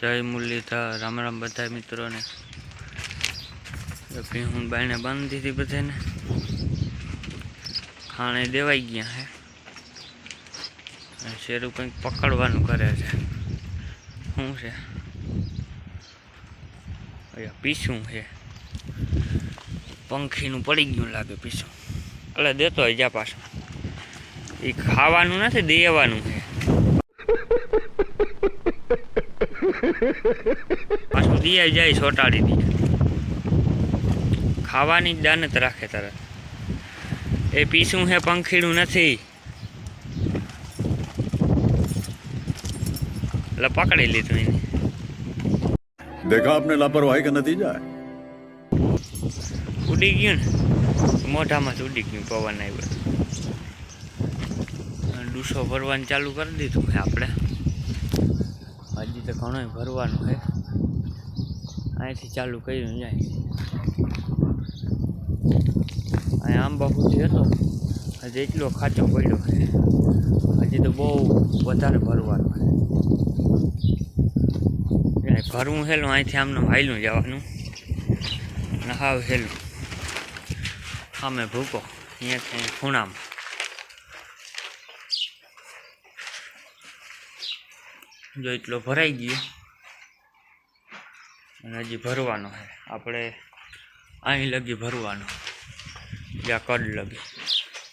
જય મુરલીધર. રામ રામ બધા મિત્રોને. હું બાઈને બાંધી દીધી બધાને ખાણે દેવાઈ ગયા હે. શેરું કંઈક પકડવાનું કરે છે. શું છે? અહીંયા પીસું છે. પંખીનું પડી ગયું લાગે પીસું. એટલે દેતો હોય જા પાછું. એ ખાવાનું નથી, દેવાનું છે. પાછું દિયા જાય છોટાડી દે. ખાવાની જ દાનત રાખે તરત એ પીસું હે પંખીડું નથી. એટલે પકડી લીધું એને. દેખા આપને લાપરવાહી કે નતીજા ઉડી ગયું ને? મોઢામાં ઉડી ગયું પવન આવ્યો. ડૂસો ભરવાનું ચાલુ કરી દીધું આપણે. તો ઘણો ભરવાનું છે. અહીંથી ચાલુ કર્યું જાય. અહીં આંબા સુધી હતો. હજી એટલો ખાચો પડ્યો છે. હજી તો બહુ વધારે ભરવાનું છે. ભરવું હેલું, અહીંથી આમનું હાઈલું જવાનું. અને હાવ હેલું. સામે ભૂકો. અહીંયાથી ખૂણામાં. જો એટલો ભરાઈ ગયો. અને હજી ભરવાનો છે. આપણે અહીં લગી ભરવાનો. જ્યાં કડ લગી.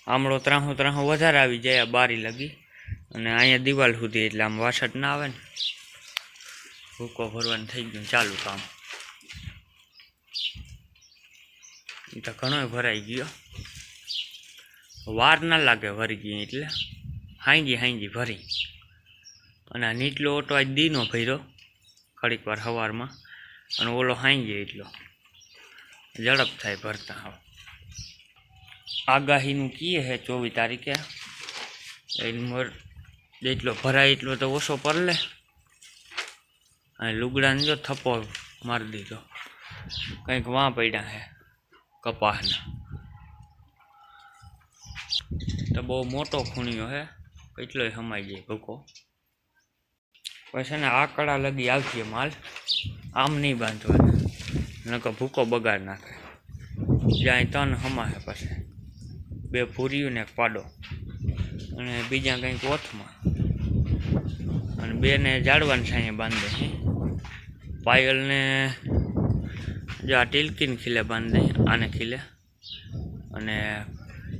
આમળો ત્રાહો ત્રાહો વધારે આવી જાય, આ બારી લગી. અને અહીંયા દિવાલ સુધી એટલે આમ વાસટ ના આવે ને, ભૂકો ભરવાનું થઈ ગયું ચાલુ કામ. એ તો ઘણો ભરાઈ ગયો. વાર ના લાગે ભરી ગઈ એટલે. હાંજી હાંજી ભરી. અને આ નીચલો ઓટો આજ દીનો ભર્યો, ઘડીક વાર સવારમાં અને ઓલો હાંજી એટલો. ઝડપ થાય ભરતા હવે આગાહીનું કીએ હે ચોવીસ તારીખે. એનું જેટલો ભરાય એટલો તો ઓછો પરલે અને લુગડાને જો થપ્પો મારી દીધો. કંઈક વાં પડ્યા હે કપાસના તો બહુ મોટો ખૂણિયો હે. કેટલોય સમાઈ જાય ભૂકો. પછી ને આકડા લગી આવશે માલ. આમ નહીં બાંધવાનો નકર ભૂકો બગાડ નાખે. જ્યાં તન હમાશે પછી. બે ભૂર્યું ને એક પાડો. અને બીજા કંઈક ઓથમાં. અને બેને જાડવાની સાંયે બાંધે છે પાયલને જો આ ટિલકીને ખીલે બાંધે, આને ખીલે. અને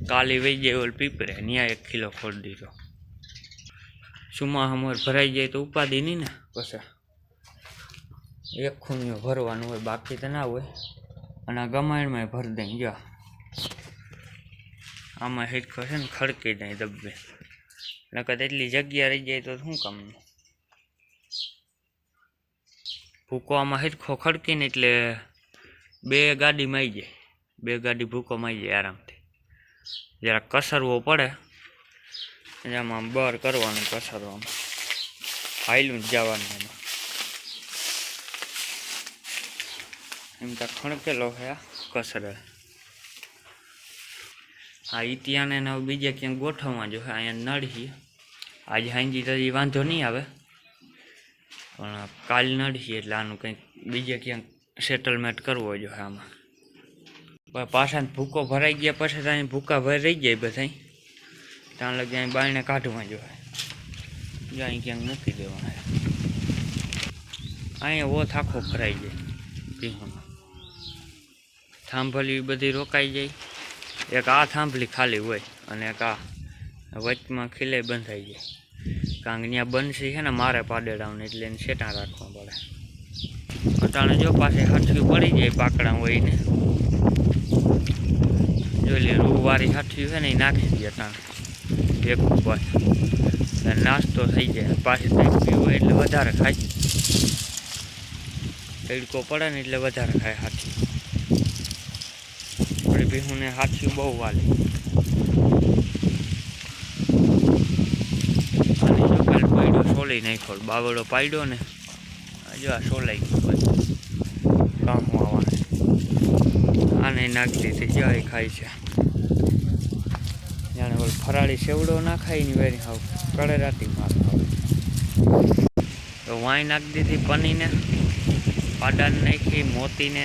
કાલી વહી ઓલ પીપરે ત્યાં એક ખીલો ખોલી દીધો. સુમા હમર ભરાઈ જાય તો ઉપાધિ નહીં ને. પછી એક ખૂણીઓ ભરવાનું હોય, બાકી તો ના હોય. અને આ ગમાયણમાં ભરી દઈ જો. આમાં હિટકો છે ને ખડકી દઈ દબ્બે નકર એટલી જગ્યા રહી જાય તો શું કામનું ભૂકો આમાં હિટકો ખડકીને એટલે બે ગાડીમાં આવી જાય. બે ગાડી ભૂકોમાં આવી જાય આરામથી. જરાક કસરવો પડે. એમાં બર કરવાનું કસરવામાં હાઈલું જવાનું એમાં. એમ તો ખણકેલો છે આ કસરે આ ઇતિયાને ને બીજે ક્યાંક ગોઠવવા જો અહીંયા નડશી આજે હાંજી તો વાંધો નહીં આવે. પણ કાલ નડશી એટલે આનું કંઈક બીજે ક્યાંક સેટલમેન્ટ કરવો જોઈએ આમાં. પાછા ભૂકો ભરાઈ ગયા, પછી તો અહીં ભૂકા ભરાઈ જાય બધા ત્યાં લગી અહીં બાળને કાઢવા જોઈએ. જો અહીં ક્યાંક મૂકી દેવાના અહીંયા ઓથ આખો ભરાઈ જાય ભીહોમાં થાંભલી બધી રોકાઈ જાય. એક આ થાંભલી ખાલી હોય અને એક આ વચમાં ખીલે બંધાઈ જાય. કારણ કે ત્યાં બનશી છે ને મારે પાડેડાને એટલે એને સેટા રાખવા પડે. અટાણે જો પાસે હાથિયું પડી જાય પાકડા હોય ને જોઈ લે રૂવારી હાથિયું છે ને એ નાખી દે અટાણે. એક બસ નાસ્તો થઈ જાય. પાછી કંઈક પીવું એટલે વધારે ખાય. તડકો પડે ને એટલે વધારે ખાય હાથી. વળી ભીહુને હાથિયું બહુ વાલે. અને જો કાલ પડ્યો સોલી નાખ્યો. બાવડો પાડ્યો ને જો આ સોલાઈ ગયો કામ આવવાનું આને નાખી દીધી જાય ખાય છે. ઓલ ફરાળી સેવડો ના ખાયની વેરી હાવ કળેરાતી રાતી માર તો વાઈ નાખી દીધી પનીને પાડાને નાખી, મોતીને,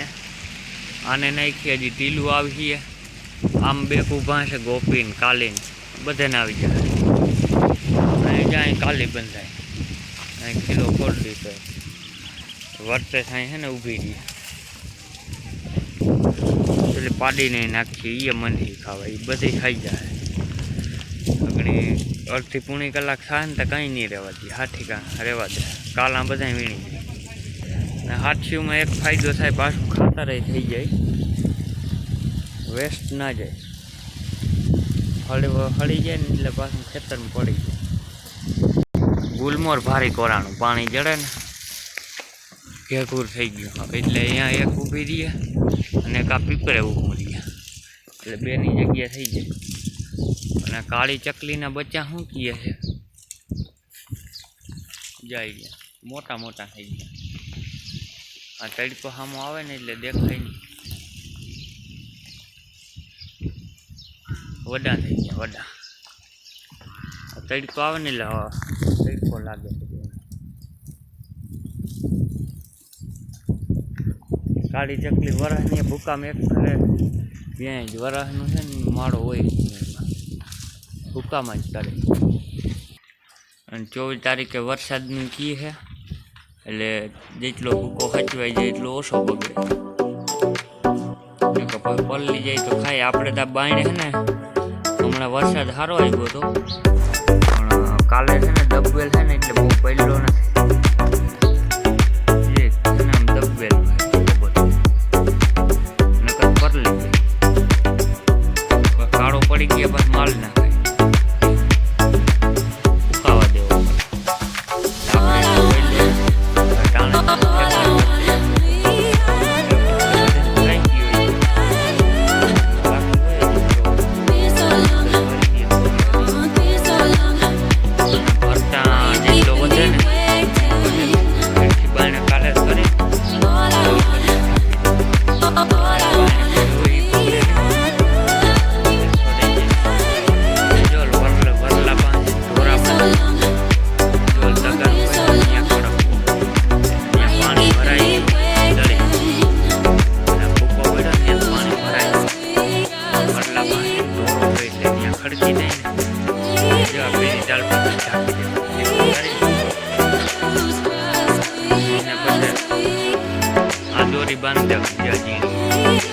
આને નાખી, હજી ટીલું આવી છે આમ બે ઊભા છે ગોપીન, કાલીન, બધાને આવી જાય અહીં જાય કાલી બંધાય. અહીં કિલો ખોલ દીધો. વર્તે થાય છે ને ઊભી રહી. એટલે પાડીને નાખીએ એ મંદી ખાવા એ બધી ખાઈ જાય. અગણી અડધી પૂણી કલાક થાય ને તો કંઈ નહીં રહેવા દે. હાથી કા રહેવા દે. કાલા બધા વીણી અને હાથીઓમાં એક ફાયદો થાય, પાછું ખાતર થઈ જાય. વેસ્ટ ના જાય. હળી હળી જાય ને એટલે પાછું ખેતરમાં પડી જાય. ગુલમોર ભારી કોરાનું પાણી જડે ને ઘેઘૂર થઈ ગયું. એટલે અહીંયા એક ઊભી રહીએ અને એક આ પીપરે ઊભું રહીએ એટલે બેની જગ્યા થઈ જાય. અને કાળી ચકલીના બચ્ચા શું કીએ છે? જાય ગયા મોટા મોટા થઈ ગયા. આ તડકો સામો આવે ને એટલે દેખાય નહીં. વડા થઈ ગયા વડા. આ તડકો આવે ને એટલે હા, તડકો લાગે છે બેને. કાળી ચકલી વરસની ભૂકામાં એક ઘરે. ત્યાં જ વરસનું છે ને માળો હોય ભૂકામાં જ કરે અને ચોવીસ તારીખે વરસાદની કી છે, એટલે જેટલો ભૂકો હચવાઈ જાય એટલો ઓછો બગડે. નકર પછી જાય તો ખાય. આપણે તો બાયણે છે ને, હમણાં વરસાદ સારો આવ્યો હતો. પણ કાલે છે ને ડબ્બેલ છે ને, એટલે બહુ પહેલો નથી. કરી એને પછી